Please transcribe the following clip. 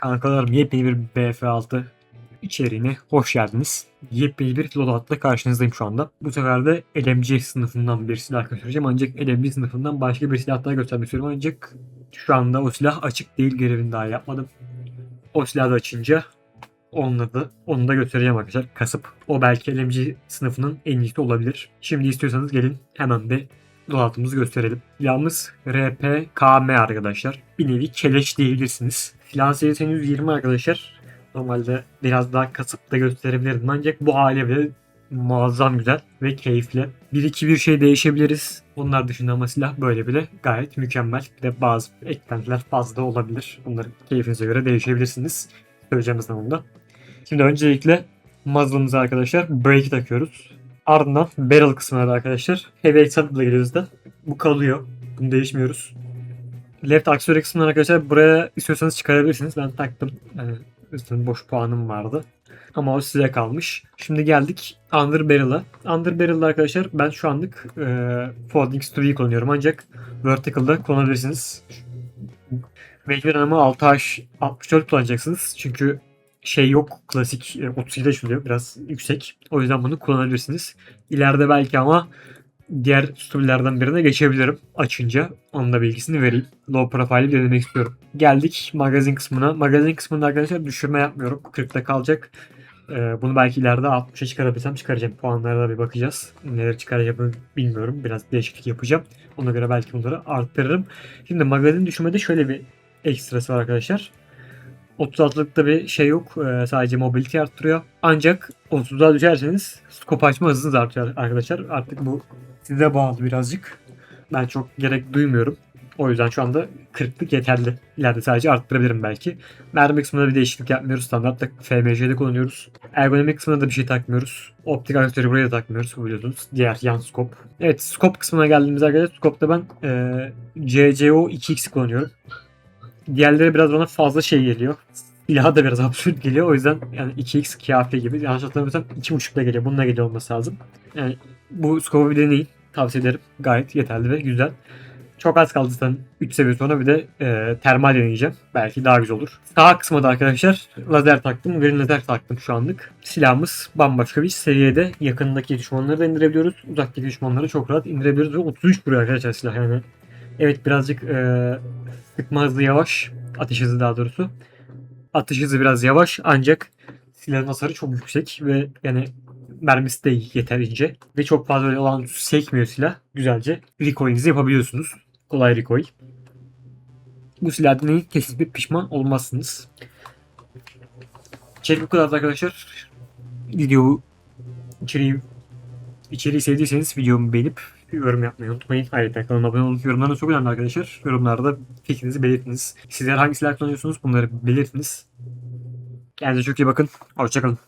Kankalarım yepyeni bir BF6 içeriğine hoş geldiniz. Yepyeni bir loadout'la karşınızdayım şu anda. Bu sefer de LMG sınıfından bir silah göstereceğim. Ancak LMG sınıfından başka bir silah daha göstermek istiyorum. Ancak şu anda o silah açık değil. Görevini daha yapmadım. O silahı da açınca onları da, onu da göstereceğim arkadaşlar. Kasıp o belki LMG sınıfının en iyisi olabilir. Şimdi istiyorsanız gelin hemen bir loadout'umuzu gösterelim. Yalnız RPKM arkadaşlar. Bir nevi keleş diyebilirsiniz. Silahın serisi henüz 20 arkadaşlar. Normalde biraz daha kasıp da gösterebilirdim ancak bu hale bile muazzam güzel ve keyifli. Bir iki bir şey değişebiliriz. Onlar dışında ama silah böyle bile gayet mükemmel. Bir de bazı eklentiler fazla olabilir. Bunları keyfinize göre değişebilirsiniz. Söyleyeceğim zamanında. Şimdi öncelikle muzzle'ımıza arkadaşlar break takıyoruz. Ardından barrel kısmına da arkadaşlar heavy extended'la geliyoruz da. Bu kalıyor. Bunu değişmiyoruz. Left aksiyonu kısmından arkadaşlar buraya istiyorsanız çıkarabilirsiniz. Ben taktım. Yani üstünde boş puanım vardı. Ama o size kalmış. Şimdi geldik Under Barrel'a. Under Barrel'da arkadaşlar ben şu anlık e, Folding Studio'yu kullanıyorum. Ancak Vertical'da kullanabilirsiniz. Belki ama 6H 64 kullanacaksınız. Çünkü şey yok klasik e, 37 açılıyor biraz yüksek. O yüzden bunu kullanabilirsiniz. İleride belki ama diğer storylerden birine geçebilirim açınca. Onun da bilgisini vereyim. Low profile'i denemek istiyorum. Geldik magazin kısmına. Magazin kısmında arkadaşlar düşürme yapmıyorum. 40'ta kalacak. Ee, bunu belki ileride 60'a çıkarabilsem çıkaracağım. Puanlara da bir bakacağız. Neler çıkaracağımı bilmiyorum. Biraz değişiklik yapacağım. Ona göre belki bunları arttırırım. Şimdi magazin düşürmede şöyle bir ekstrası var arkadaşlar. 36'lıkta bir şey yok. Ee, sadece mobility arttırıyor. Ancak 30'a düşerseniz scope açma hızınız artıyor arkadaşlar. Artık bu size bağlı birazcık. Ben çok gerek duymuyorum. O yüzden şu anda 40'lık yeterli. İleride sadece arttırabilirim belki. Mermi kısmında bir değişiklik yapmıyoruz. Standartta FMC'de kullanıyoruz. Ergonomik kısmında da bir şey takmıyoruz. Optik aktörü buraya da takmıyoruz biliyorsunuz. Diğer yan scope. Evet scope kısmına geldiğimizde arkadaşlar scope'da ben e, CCO 2X kullanıyorum. Diğerleri biraz bana fazla şey geliyor. Silahı da biraz absürt geliyor. O yüzden yani 2x kafi gibi. Yanlış hatırlamıyorsam 2.5'la geliyor. Bununla geliyor olması lazım. Yani bu scope'u bir deneyin. Tavsiye ederim. Gayet yeterli ve güzel. Çok az kaldı zaten 3 seviye sonra bir de e, termal deneyeceğim. Belki daha güzel olur. Sağ kısmında arkadaşlar lazer taktım. Green lazer taktım şu anlık. Silahımız bambaşka bir seviyede. Yakındaki düşmanları da indirebiliyoruz. Uzaktaki düşmanları çok rahat indirebiliyoruz. Ve 33 vuruyor arkadaşlar silah yani. Evet birazcık e, sıkma hızı yavaş. Atış hızı daha doğrusu. Atış hızı biraz yavaş ancak silahın hasarı çok yüksek ve yani mermisi de yeterince ve çok fazla öyle olan sekmiyor silah. Güzelce recoil'inizi yapabiliyorsunuz. Kolay recoil. Bu silah deneyin kesinlikle pişman olmazsınız. İçerik bu kadar arkadaşlar. Video içeriği içeriği sevdiyseniz videomu beğenip yorum yapmayı unutmayın. Ayrıca kanalıma abone olup yorumlarınız çok önemli arkadaşlar. Yorumlarda fikrinizi belirtiniz. Sizler hangi silah kullanıyorsunuz bunları belirtiniz. Kendinize çok iyi bakın. Hoşçakalın.